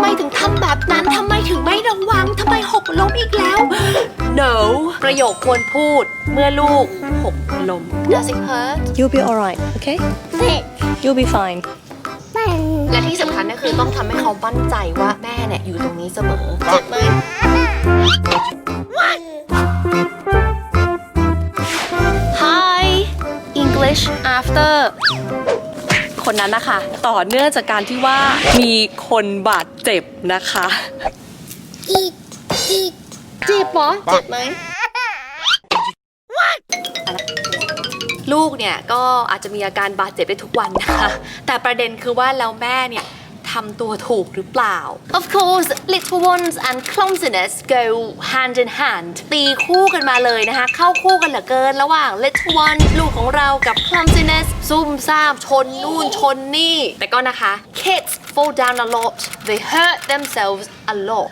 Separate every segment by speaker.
Speaker 1: ไมถึงทำแบบนั้นทำไมถึงไม่ระวังทำไมหกล้มอีกแล้ว No ประโยคควรพูดเมื่อลูกหกล้ม Does it hurt
Speaker 2: You'll be alright okay
Speaker 3: Fit.
Speaker 2: You'll be fine
Speaker 3: Bang.
Speaker 1: และที่สำคัญก็คือต้องทำให้เขามั่นใจว่าแม่เนี่ยอยู่ตรงนี้เสมอเจ็บไหม Hi English after คนนั้นนะคะ ต่อเนื่องจากการที่ว่ามีคนบาดเจ็บนะคะ
Speaker 3: Eat. Eat.
Speaker 1: เจ็บปะเจ็บไหมลูกเนี่ยก็อาจจะมีอาการบาดเจ็บได้ทุกวันนะคะแต่ประเด็นคือว่าแล้วแม่เนี่ย ทำตัวถูกหรือเปล่า Of course little ones and clumsiness go hand in hand ตีคู่กันมาเลยนะคะ เข้าคู่กันเหลือเกิน ระหว่าง little one ลูกของเรากับ clumsiness ซุ่มซ่ามชนนู่นชนนี่ แต่ก็นะคะ kids fall down a lot they hurt themselves a lot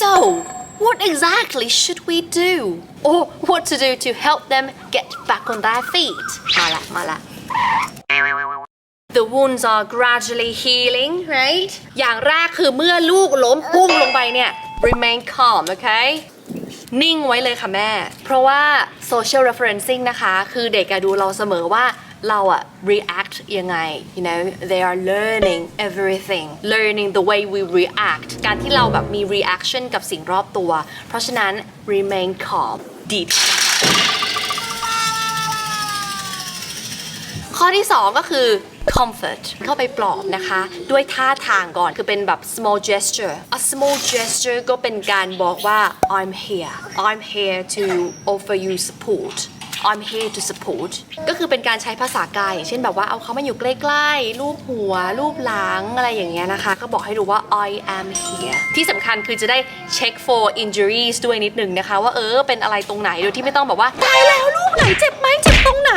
Speaker 1: So, what exactly should we do? Or what to do to help them get back on their feet? มาละมาละ The wounds are gradually healing, right? อย่างแรกคือเมื่อลูกล้มปุ้งลงไปเนี่ย remain calm, okay? นิ่งไว้เลยค่ะแม่ เพราะว่า social referencing นะคะ คือเด็กอะดูเราเสมอว่าเราอะ react ยังไง you know they are learning everything learning the way we react การที่เราแบบมี reaction กับสิ่งรอบตัว เพราะฉะนั้น remain calm ดี ข้อที่ 2 ก็คือ comfort เข้าไปปลอบนะคะ ด้วยท่าทางก่อนคือเป็นแบบ small gesture a small gesture ก็เป็นการบอกว่า I'm here I'm here to offer you support I'm here to support ก็คือเป็นการใช้ภาษากายอย่างเช่นแบบว่าเอาเขามาอยู่ใกล้ๆ รูปหัว รูปหลัง อะไรอย่างเงี้ยนะคะ ก็บอกให้รู้ว่า I am here ที่สำคัญคือจะได้ check for injuries ด้วยนิดนึงนะคะ ว่าเออเป็นอะไรตรงไหนโดยที่ไม่ต้องแบบว่า ตายแล้วรูปไหนเจ็บไหมเตรงไหน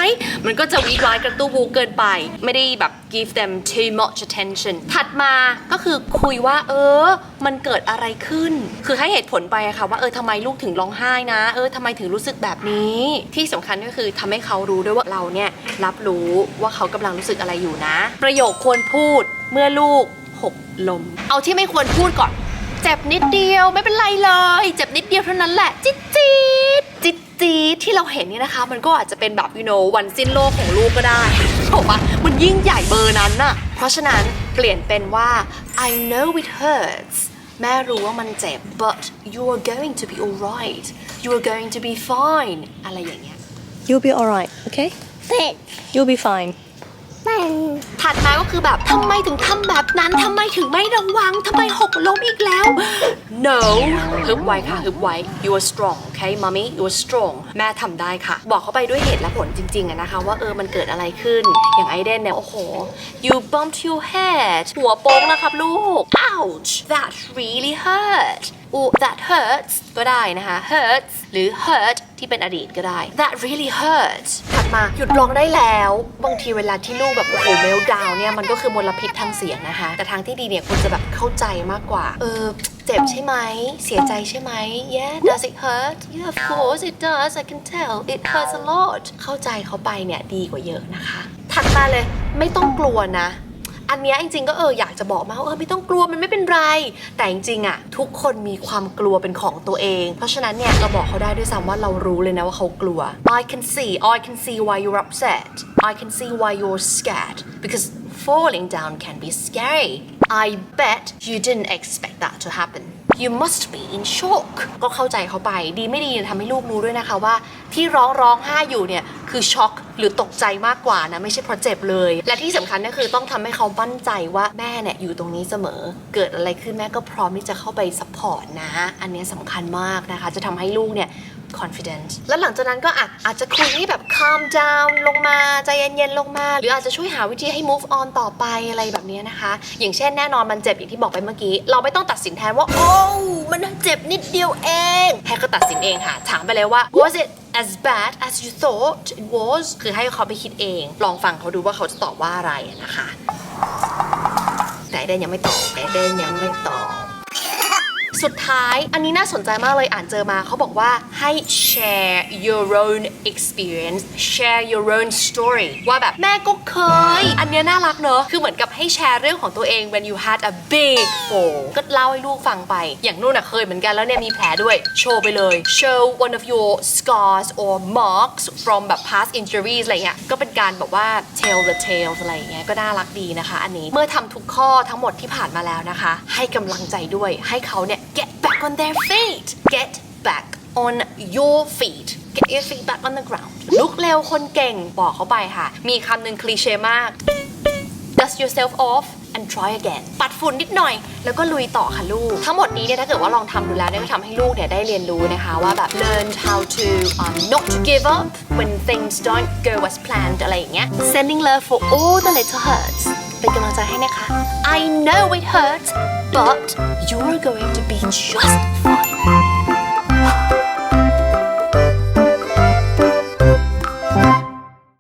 Speaker 1: มันก็จะวีดวายกระตู้วูเกินไป ไม่ได้แบบ give them too much attention ถัดมาก็คือคุยว่า เออ มันเกิดอะไรขึ้น คือให้เหตุผลไปอะค่ะว่าเออทำไมลูกถึงร้องไห้นะ เออทำไมถึงรู้สึกแบบนี้ ที่สำคัญก็คือทำให้เขารู้ด้วยว่าเราเนี่ยรับรู้ว่าเขากำลังรู้สึกอะไรอยู่นะ ประโยคควรพูดเมื่อลูกหกล้มเอาที่ไม่ควรพูดก่อน เจ็บนิดเดียวไม่เป็นไรเลย เจ็บนิดเดียวเท่านั้นแหละจิ๊ดจี จิ๊ดจี๊ดที่เราเห็นเนี่ยนะคะ มันก็อาจจะเป็นแบบ you know วันสิ้นโลกของลูกก็ได้ถูกปะมันยิ่งใหญ่เบอร์นั้นน่ะ เพราะฉะนั้นเปลี่ยนเป็นว่า I know it hurts แม่รู้ว่ามันเจ็บ but you are going to be alright you are going to be fine อะไรอย่างเงี้ย
Speaker 2: You'll be alright okay
Speaker 3: Fit.
Speaker 2: You'll be fine
Speaker 3: Bang.
Speaker 1: ถัดมาก็คือแบบทำไมถึงทำแบบนั้นทำไมถึงไม่ระวังทำไมหกล้มอีกแล้ว no ฮึบไว้ค่ะฮึบไว้ you are strong okay mommy you are strong แม่ทำได้ค่ะ บอกเขาไปด้วยเหตุและผลจริงๆอะนะคะ ว่าเออมันเกิดอะไรขึ้นอย่างไอเดนเนี่ยโอ้โห you bumped your head หัวโป้งนะครับลูก ouch that really hurt อู that hurts ก็ได้นะคะ hurts หรือ hurt ที่เป็นอดีตก็ได้ that really hurt ถัดมาหยุดร้องได้แล้ว บางทีเวลาที่ลูกแบบโอ้โหเมลดาวเนี่ยมันก็คือมลพิษทางเสียงนะคะ แต่ทางที่ดีเนี่ยคุณจะแบบเข้าใจมากกว่า เออเจ็บใช่ไหม เสียใจใช่ไหม yeah does it hurt yeah of course it does I can tell it hurts a lot เข้าใจเขาไปเนี่ยดีกว่าเยอะนะคะ ถัดมาเลยไม่ต้องกลัวนะ อันนี้จริงๆก็เอออยากจะบอกมาว่าเออไม่ต้องกลัวมันไม่เป็นไร แต่จริงๆอะทุกคนมีความกลัวเป็นของตัวเอง เพราะฉะนั้นเนี่ยเราบอกเขาได้ด้วยซ้ำว่าเรารู้เลยนะว่าเขากลัว I can see I can see why you're upset I can see why you're scared because falling down can be scary I bet you didn't expect that to happen you must be in shock ก็เข้าใจเขาไป ดีไม่ดีเนี่ยทำให้ลูกรู้ด้วยนะคะว่า ที่ร้องร้องไห้อยู่เนี่ย คือช็อกหรือตกใจมากกว่านะ ไม่ใช่เพราะเจ็บเลย และที่สำคัญก็คือต้องทำให้เขามั่นใจว่าแม่เนี่ย อยู่ตรงนี้เสมอ เกิดอะไรขึ้นแม่ก็พร้อมที่จะเข้าไปซัพพอร์ตนะ อันเนี้ยสำคัญมากนะคะ จะทำให้ลูกเนี่ย confident แล้วหลังจากนั้นก็อะอาจจะคุยให้แบบ calm down ลงมาใจเย็นๆลงมา หรืออาจจะช่วยหาวิธีให้ move on ต่อไปอะไรแบบเนี้ยนะคะ อย่างเช่นแน่นอนมันเจ็บอย่างที่บอกไปเมื่อกี้ เราไม่ต้องตัดสินแทนว่าโอ้มันเจ็บนิดเดียวเอง แฮกก็ตัดสินเองค่ะ ถามไปเลยว่า was it as bad as you thought it was คือให้เขาไปคิดเอง ลองฟังเขาดูว่าเขาจะตอบว่าอะไรนะคะ แต่เดนยังไม่ตอบแต่เดนยังไม่ตอบ สุดท้ายอันนี้น่าสนใจมากเลยอ่านเจอมาเขาบอกว่าให้ share your own experience share your own story ว่าแบบแม่ก็เคย อันเนี้ยน่ารักเนอะคือเหมือนกับให้แชร์เรื่องของตัวเอง when you had a big fall ก็เล่าให้ลูกฟังไป อย่างนู่นอะเคยเหมือนกันแล้วเนี่ยมีแผลด้วย โชว์ไปเลย show one of your scars or marks from แบบ past injuries อะไรเงี้ยก็เป็นการแบบว่า tell the tales อะไรเงี้ยก็น่ารักดีนะคะ อันนี้เมื่อทำทุกข้อทั้งหมดที่ผ่านมาแล้วนะคะ ให้กำลังใจด้วยให้เขาเนี่ย back on their feet get back on your feet get your feet back on the ground ลุกเร็วคนเก่งบอกเขาไปค่ะ มีคำหนึ่งคลีเช่มาก dust yourself off and try again ปัดฝุ่นนิดหน่อย แล้วก็ลุยต่อค่ะลูก ทั้งหมดนี้เนี่ยถ้าเกิดว่าลองทำดูแล้วเนี่ยก็ทำให้ลูกเนี่ยได้เรียนรู้นะคะว่าแบบ learn how to um, not to give up when things don't go as planned อะไรอย่างเงี้ย sending love for all the little hurts เป็นกำลังใจให้นะคะ I know it hurts but you're going to be just fine